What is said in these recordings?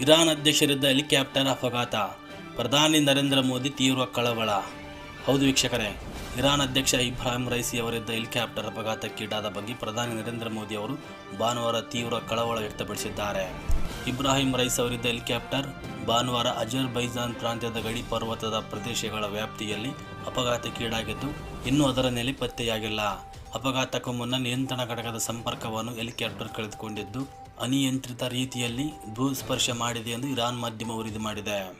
Iran ಅಧ್ಯಕ್ಷರಿದ್ದ helicopter ಅಪಘಾತ. ಪ್ರಧಾನಿ ನರೇಂದ್ರ ಮೋದಿ ತೀವ್ರ ಕಳವಳ. ಹೌದು ವೀಕ್ಷಕರೇ, ಇರಾನ್ ಅಧ್ಯಕ್ಷ ಇಬ್ರಾಹಿಂ ರೈಸಿ ಅವರಿದ್ದ ಹೆಲಿಕಾಪ್ಟರ್ ಅಪಘಾತಕ್ಕೀಡಾದ ಬಗ್ಗೆ ಪ್ರಧಾನಿ ನರೇಂದ್ರ ಮೋದಿ ಅವರು ಭಾನುವಾರ ತೀವ್ರ ಕಳವಳ ವ್ಯಕ್ತಪಡಿಸಿದ್ದಾರೆ. ಇಬ್ರಾಹಿಂ ರೈಸ್ ಅವರಿದ್ದ ಹೆಲಿಕಾಪ್ಟರ್ ಭಾನುವಾರ ಅಜರ್ ಬೈಜಾನ್ ಪ್ರಾಂತ್ಯದ ಗಡಿ ಪರ್ವತದ ಪ್ರದೇಶಗಳ ವ್ಯಾಪ್ತಿಯಲ್ಲಿ ಅಪಘಾತಕ್ಕೀಡಾಗಿದ್ದು ಇನ್ನೂ ಅದರ ನೆಲೆ ಪತ್ತೆಯಾಗಿಲ್ಲ. ಅಪಘಾತಕ್ಕೂ ಮುನ್ನ ನಿಯಂತ್ರಣ ಘಟಕದ ಸಂಪರ್ಕವನ್ನು ಹೆಲಿಕಾಪ್ಟರ್ ಕಳೆದುಕೊಂಡಿದ್ದು ಅನಿಯಂತ್ರಿತ ರೀತಿಯಲ್ಲಿ ಭೂಸ್ಪರ್ಶ ಮಾಡಿದೆ ಎಂದು ಇರಾನ್ ಮಾಧ್ಯಮ ವರದಿ ಮಾಡಿದೆ.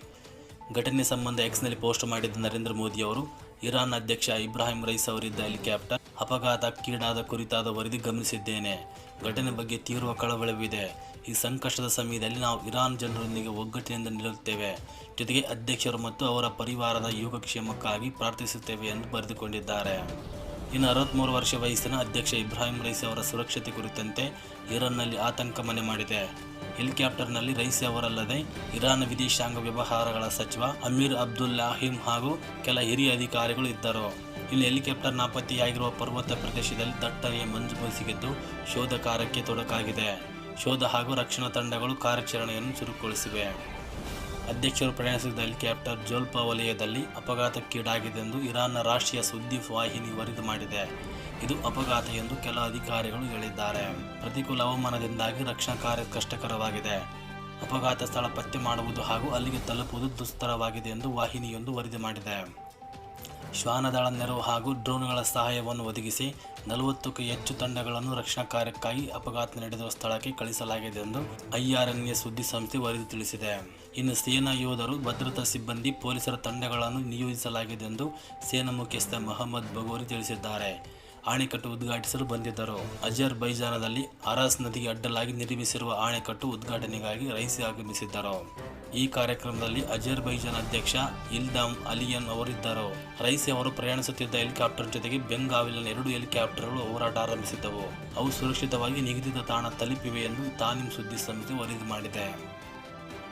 ಘಟನೆ ಸಂಬಂಧ ಎಕ್ಸ್ನಲ್ಲಿ ಪೋಸ್ಟ್ ಮಾಡಿದ್ದ ನರೇಂದ್ರ ಮೋದಿ ಅವರು, ಇರಾನ್ ಅಧ್ಯಕ್ಷ ಇಬ್ರಾಹಿಂ ರೈಸ್ ಅವರಿದ್ದ ಹೆಲಿಕಾಪ್ಟರ್ ಅಪಘಾತಕ್ಕೀಡಾದ ಕುರಿತಾದ ವರದಿ ಗಮನಿಸಿದ್ದೇನೆ. ಘಟನೆ ಬಗ್ಗೆ ತೀವ್ರ ಕಳವಳವಿದೆ. ಈ ಸಂಕಷ್ಟದ ಸಮಯದಲ್ಲಿ ನಾವು ಇರಾನ್ ಜನರೊಂದಿಗೆ ಒಗ್ಗಟ್ಟಿನಿಂದ ನಿಲ್ಲುತ್ತೇವೆ. ಜೊತೆಗೆ ಅಧ್ಯಕ್ಷರು ಮತ್ತು ಅವರ ಪರಿವಾರದ ಯೋಗಕ್ಷೇಮಕ್ಕಾಗಿ ಪ್ರಾರ್ಥಿಸುತ್ತೇವೆ ಎಂದು ಬರೆದುಕೊಂಡಿದ್ದಾರೆ. ಇನ್ನು ಅರವತ್ತ್ಮೂರು ವರ್ಷ ವಯಸ್ಸಿನ ಅಧ್ಯಕ್ಷ ಇಬ್ರಾಹಿಂ ರೈಸಿ ಅವರ ಸುರಕ್ಷತೆ ಕುರಿತಂತೆ ಇರಾನ್ನಲ್ಲಿ ಆತಂಕ ಮನೆ ಮಾಡಿದೆ. ಹೆಲಿಕಾಪ್ಟರ್ನಲ್ಲಿ ರೈಸಿ ಅವರಲ್ಲದೆ ಇರಾನ್ ವಿದೇಶಾಂಗ ವ್ಯವಹಾರಗಳ ಸಚಿವ ಅಮೀರ್ ಅಬ್ದುಲ್ಲಾಹಿಂ ಹಾಗೂ ಕೆಲ ಹಿರಿಯ ಅಧಿಕಾರಿಗಳು ಇದ್ದರು. ಇಲ್ಲಿ ಹೆಲಿಕಾಪ್ಟರ್ ನಾಪತ್ತೆಯಾಗಿರುವ ಪರ್ವತ ಪ್ರದೇಶದಲ್ಲಿ ದಟ್ಟಣೆಯ ಮಂಜು ಬಯಸಿಗೆದ್ದು ಶೋಧ ಕಾರ್ಯಕ್ಕೆ ತೊಡಕಾಗಿದೆ. ಶೋಧ ಹಾಗೂ ರಕ್ಷಣಾ ತಂಡಗಳು ಕಾರ್ಯಾಚರಣೆಯನ್ನು ಚುರುಕುಗೊಳಿಸಿವೆ. ಅಧ್ಯಕ್ಷರು ಪ್ರಯಾಣಿಸಿದ ಹೆಲಿಕಾಪ್ಟರ್ ಜೋಲ್ಪಾ ವಲಯದಲ್ಲಿ ಅಪಘಾತಕ್ಕೀಡಾಗಿದೆ ಎಂದು ಇರಾನ್ನ ರಾಷ್ಟ್ರೀಯ ಸುದ್ದಿ ವಾಹಿನಿ ವರದಿ ಮಾಡಿದೆ. ಇದು ಅಪಘಾತ ಎಂದು ಕೆಲ ಅಧಿಕಾರಿಗಳು ಹೇಳಿದ್ದಾರೆ. ಪ್ರತಿಕೂಲ ಹವಾಮಾನದಿಂದಾಗಿ ರಕ್ಷಣಾ ಕಾರ್ಯ ಕಷ್ಟಕರವಾಗಿದೆ. ಅಪಘಾತ ಸ್ಥಳ ಪತ್ತೆ ಮಾಡುವುದು ಹಾಗೂ ಅಲ್ಲಿಗೆ ತಲುಪುವುದು ದುಸ್ತರವಾಗಿದೆ ಎಂದು ವಾಹಿನಿಯೊಂದು ವರದಿ ಮಾಡಿದೆ. ಶ್ವಾನದಳ ನೆರವು ಹಾಗೂ ಡ್ರೋನ್ಗಳ ಸಹಾಯವನ್ನು ಒದಗಿಸಿ ನಲವತ್ತಕ್ಕೂ ಹೆಚ್ಚು ತಂಡಗಳನ್ನು ರಕ್ಷಣಾ ಕಾರ್ಯಕ್ಕಾಗಿ ಅಪಘಾತ ನಡೆದಿರುವ ಸ್ಥಳಕ್ಕೆ ಕಳಿಸಲಾಗಿದೆ ಎಂದು ಐಆರ್ಎನ್ಎ ಸುದ್ದಿ ಸಂಸ್ಥೆ ವರದಿ ತಿಳಿಸಿದೆ. ಇನ್ನು ಸೇನಾ ಯೋಧರು, ಭದ್ರತಾ ಸಿಬ್ಬಂದಿ, ಪೊಲೀಸರ ತಂಡಗಳನ್ನು ನಿಯೋಜಿಸಲಾಗಿದೆ ಎಂದು ಸೇನಾ ಮುಖ್ಯಸ್ಥ ಮೊಹಮ್ಮದ್ ಬಗೋರಿ ತಿಳಿಸಿದ್ದಾರೆ. ಆಣೆಕಟ್ಟು ಉದ್ಘಾಟಿಸಲು ಬಂದಿದ್ದರು. ಅಜರ್ ಬೈಜಾನದಲ್ಲಿ ಅರಾಸ್ ನದಿಗೆ ಅಡ್ಡಲಾಗಿ ನಿರ್ಮಿಸಿರುವ ಆಣೆಕಟ್ಟು ಉದ್ಘಾಟನೆಗಾಗಿ ರೈಸಿ ಆಗಮಿಸಿದ್ದರು. ಈ ಕಾರ್ಯಕ್ರಮದಲ್ಲಿ ಅಜರ್ ಬೈಜಾನ್ ಅಧ್ಯಕ್ಷ ಇಲ್ದಾಮ್ ಅಲಿಯನ್ ಅವರಿದ್ದರು. ರೈಸಿ ಅವರು ಪ್ರಯಾಣಿಸುತ್ತಿದ್ದ ಹೆಲಿಕಾಪ್ಟರ್ ಜೊತೆಗೆ ಬೆಂಗಾವಿಲಿನ ಎರಡು ಹೆಲಿಕಾಪ್ಟರ್ಗಳು ಹೋರಾಟ ಆರಂಭಿಸಿದ್ದವು. ಅವು ಸುರಕ್ಷಿತವಾಗಿ ನಿಗದಿತ ತಾಣ ತಲುಪಿವೆ ಎಂದು ತಾನಿಂ ಸುದ್ದಿ ಸಂಸ್ಥೆ ವರದಿ ಮಾಡಿದೆ.